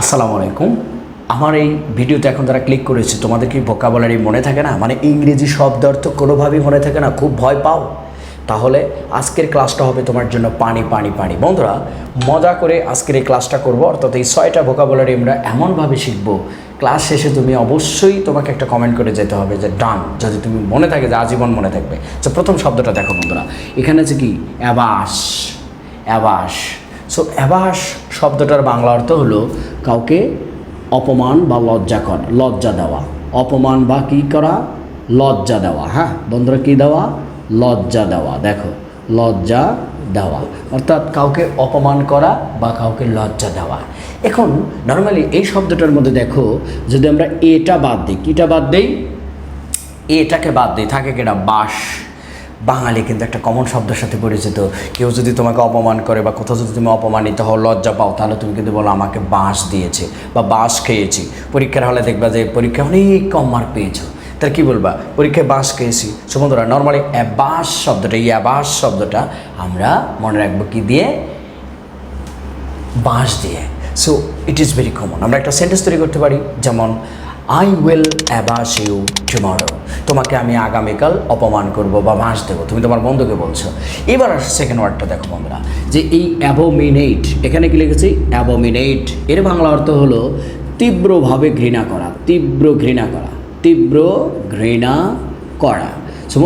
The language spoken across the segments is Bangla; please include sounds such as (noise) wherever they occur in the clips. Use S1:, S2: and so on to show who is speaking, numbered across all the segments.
S1: আসসালামু আলাইকুম। আমার এই ভিডিওতে এখন যারা ক্লিক করেছে, তোমাদের কি ভোকাবুলারি মনে থাকে না? মানে ইংরেজি শব্দ অর্থ কোনোভাবেই মনে থাকে না, খুব ভয় পাও? তাহলে আজকের ক্লাসটা হবে তোমার জন্য পানি পানি পানি। বন্ধুরা, মজা করে আজকের এই ক্লাসটা করব। অর্থাৎ এই ছয়টা ভোকাবুলারি আমরা এমনভাবে শিখব। ক্লাস শেষে তুমি অবশ্যই তোমাকে একটা কমেন্ট করে যেতে হবে যে ডান যদি তুমি মনে থাকে যে, আজীবন মনে থাকবে। তো প্রথম শব্দটা দেখো বন্ধুরা। এখানে আছে কি? অ্যাবাস। অ্যাবাস। সো অ্যাবাস শব্দটার বাংলা অর্থ হলো কাউকে অপমান বা লজ্জা করা, লজ্জা দেওয়া। অপমান বা কী করা? লজ্জা দেওয়া। হ্যাঁ বন্ধুরা কী দেওয়া? লজ্জা দেওয়া। দেখো, লজ্জা দেওয়া। অর্থাৎ কাউকে অপমান করা বা কাউকে লজ্জা দেওয়া। এখন নর্মালি এই শব্দটার মধ্যে দেখো, যদি আমরা এটা বাদ দিই, কিটা বাদ দিই? এটাকে বাদ দিই, থাকে কিনা বাস। বাঙালি কিন্তু একটা কমন শব্দের সাথে পরিচিত। কেউ যদি তোমাকে অপমান করে বা কোথাও যদি তুমি অপমানিত হও, লজ্জা পাও, তাহলে তুমি কিন্তু বলো, আমাকে বাঁশ দিয়েছে বা বাঁশ খেয়েছি। পরীক্ষার হলে দেখবা যে পরীক্ষা অনেক কম মার্ক পেয়েছ। তাহলে কী বলবা? পরীক্ষায় বাঁশ খেয়েছি। সমুদ্রা নর্মালি অ্যাবাস শব্দটা, এই অ্যাবাস শব্দটা আমরা মনে রাখব কি দিয়ে? বাঁশ দিয়ে। So it is very common আমরা একটা সেন্টেন্স তৈরি করতে পারি, যেমন I will abash you tomorrow তোমাকে আমি আগামীকাল অপমান করব বা ভাস দেবো। তুমি তোমার বন্ধুকে বলছো। এবার আর সেকেন্ড ওয়ার্ডটা দেখো বন্ধুরা। যে এই অ্যাবোমিনেট এখানে কি লিখেছি? অ্যাবোমিনেট এর বাংলা অর্থ হলো তীব্রভাবে ঘৃণা করা, তীব্র ঘৃণা করা, তীব্র ঘৃণা করা। সো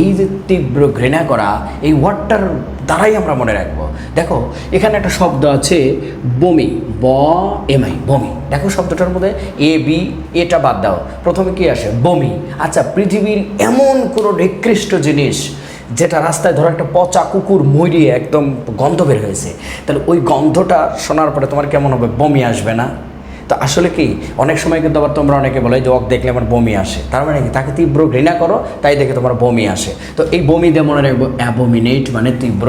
S1: এই যে তীব্র ঘৃণা করা, এই ওয়ার্ডটার দ্বারাই আমরা মনে রাখব। দেখো, এখানে একটা শব্দ আছে, বমি, ব এমআই বমি। দেখো শব্দটার মধ্যে এ, বি, এটা বাদ দাও। প্রথমে কি আসে? বমি। আচ্ছা পৃথিবীর এমন কোনো নিকৃষ্ট জিনিস, যেটা রাস্তায় ধরো একটা পচা কুকুর মরিয়ে একদম গন্ধ বের হয়েছে, তাহলে ওই গন্ধটা শোনার পরে তোমার কেমন হবে? বমি আসবে না। তো আসলে কি, অনেক সময় কিন্তু আবার তোমরা অনেকে বলে যে ওক দেখলে আমার বমি আসে। তার মানে কি, তাকে তীব্র ঘৃণা করো, তাই দেখে তোমার বমি আসে। তো এই বমি দিয়ে মনে রাখব, অ্যাবোমিনেট মানে তীব্র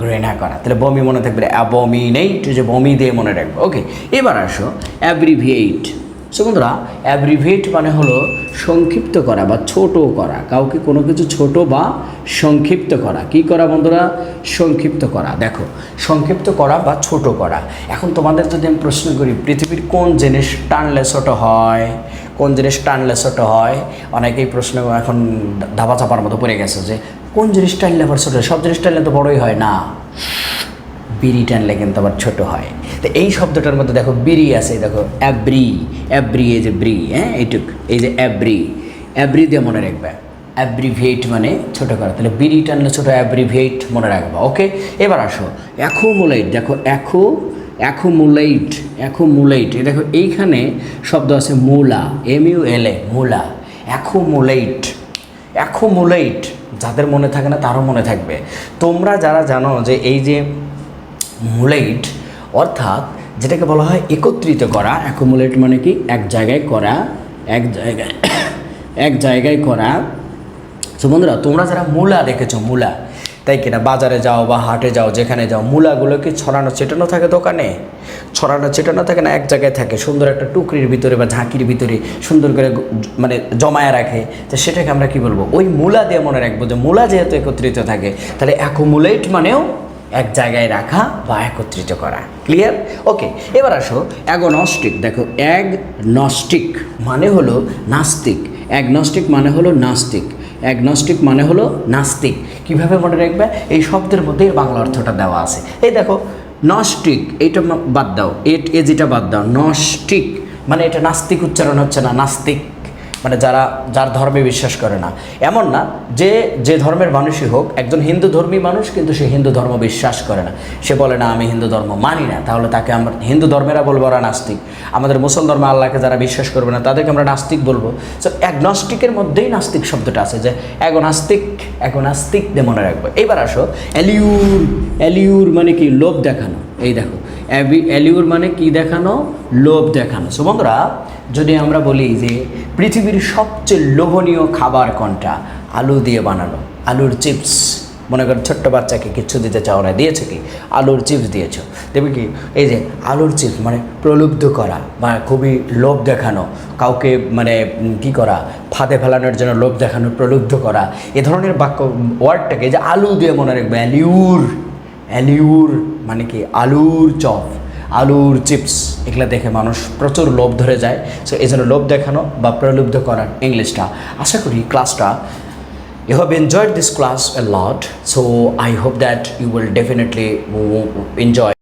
S1: ঘৃণা করা। তাহলে বমি মনে থাকবে, অ্যাবোমিনেট যে বমি দিয়ে মনে রাখব। ওকে, এবার আসো, অ্যাব্রিভিয়েট। সো বন্ধুরা অ্যাব্রিভিয়েট মানে হলো সংক্ষিপ্ত করা বা ছোট করা। কাউকে কোনো কিছু ছোট বা সংক্ষিপ্ত করা। কি করা বন্ধুরা? সংক্ষিপ্ত করা। দেখো, সংক্ষিপ্ত করা বা ছোট করা। এখন তোমাদের যদি আমি প্রশ্ন করি, পৃথিবীর কোন জিনিস টানলে ছোট হয়? কোন জিনিস টানলে ছোট হয়? অনেকেই প্রশ্ন এখন ধাপা চাপার মতো পড়ে গেছে যে, কোন জিনিস টানলে আবার ছোটো? সব জিনিস টানলে তো বড়ই হয় না। বিড়ি টানলে কিন্তু আবার ছোট হয়। তো এই শব্দটার মধ্যে দেখো বিড়ি আছে, দেখো, অ্যাব্রি অ্যাব্রি এই যে ব্রি হ্যাঁ এইটুক এই যে অ্যাব্রি অ্যাব্রি দিয়ে মনে রাখবে। অ্যাব্রিভিয়েট মানে ছোটো করা, তাহলে বিড়ি টানলে ছোটো অ্যাব্রিভিয়েট মনে রাখবা, ওকে? এবার আসো, অ্যাকোমুলেট, দেখো, অ্যাকো, অ্যাকোমুলেট অ্যাকোমুলেট, এই দেখো, এইখানে শব্দ আছে মূলা এম ইউ এল এ মূলা, অ্যাকোমুলেট অ্যাকোমুলেট, যাদের মনে থাকে না তারও মনে থাকবে। তোমরা যারা জানো যে এই যে মুলেট অর্থাৎ যেটাকে বলা হয় একত্রিত করা অ্যাকুমুলেট মানে কি? এক জায়গায় করা, এক জায়গায় (coughs) এক জায়গায় করা। তো বন্ধুরা, তোমরা যারা মূলা দেখেছ, মূলা, তাই কিনা বাজারে যাও বা হাটে যাও, যেখানে যাও মূলাগুলো কি ছড়ানো ছেটানো থাকে দোকানে? ছড়ানো ছেটানো থাকে না, এক জায়গায় থাকে, সুন্দর একটা টুকরির ভিতরে বা ঝাঁকির ভিতরে সুন্দর করে মানে জমায়ে রাখে। তো সেটাকে আমরা কি বলব? ওই মূলা দিয়ে মনে রাখব যে মূলা যেহেতু একত্রিত থাকে, তাহলে অ্যাকুমুলেট মানেও এক জায়গায় রাখা বা একত্রিত করা। ক্লিয়ার ওকে এবার আসো অ্যাগনস্টিক দেখো অ্যাগনস্টিক মানে হলো নাস্তিক। অ্যাগনস্টিক মানে হলো নাস্তিক। অ্যাগনস্টিক মানে হলো নাস্তিক। কীভাবে মনে রাখবে? এই শব্দের মধ্যে বাংলা অর্থটা দেওয়া আছে। এই দেখো, নস্টিক, এইটা বাদ দাও। এট, এ যেটা বাদ দাও, নস্টিক। মানে এটা নাস্তিক উচ্চারণ হচ্ছে না, নাস্তিক। মানে যারা, যার ধর্মে বিশ্বাস করে না। এমন না যে যে ধর্মের মানুষই হোক, একজন হিন্দু ধর্মী মানুষ কিন্তু সে হিন্দু ধর্ম বিশ্বাস করে না। সে বলে, না, আমি হিন্দু ধর্ম মানি না। তাহলে তাকে আমরা, হিন্দু ধর্মেরা বলব ওরা নাস্তিক। আমাদের মুসল ধর্মে আল্লাহকে যারা বিশ্বাস করবে না, তাদেরকে আমরা নাস্তিক বলব। অ্যাগনস্টিকের মধ্যেই নাস্তিক শব্দটা আছে যে অ্যাগনাস্তিক অ্যাগনাস্তিক দিয়ে মনে রাখব। এবার আসো অ্যালিউর অ্যালিউর মানে কি? লোভ দেখানো। এই দেখো অ্যালিউর মানে কি দেখানো? লোভ দেখানো। সো বন্ধুরা, যদি আমরা বলি যে পৃথিবীর সবচেয়ে লোভনীয় খাবার কোনটা? আলু দিয়ে বানানো, আলুর চিপস। মনে করেন ছোট্ট বাচ্চাকে কিচ্ছু দিতে চাও না, দিয়েছ কি? আলুর চিপস দিয়েছ। দেবে কি? এই যে আলুর চিপস মানে প্রলুব্ধ করা বা খুবই লোভ দেখানো, কাউকে মানে কি করা, ফাঁদে ফেলানোর জন্য লোভ দেখানো, প্রলুব্ধ করা, এ ধরনের বাক্য, ওয়ার্ডটাকে যে আলু দিয়ে মনে রাখবে, অ্যালিউর অ্যালিউর মানে কি? আলুর চপ, আলুর চিপস, এগুলো দেখে মানুষ প্রচুর লোভ ধরে যায়। সো এই জন্য লোভ দেখানো বা প্রলুব্ধ করার ইংলিশটা। আশা করি ক্লাসটা You have enjoyed this class a lot, so I hope that you will definitely enjoy.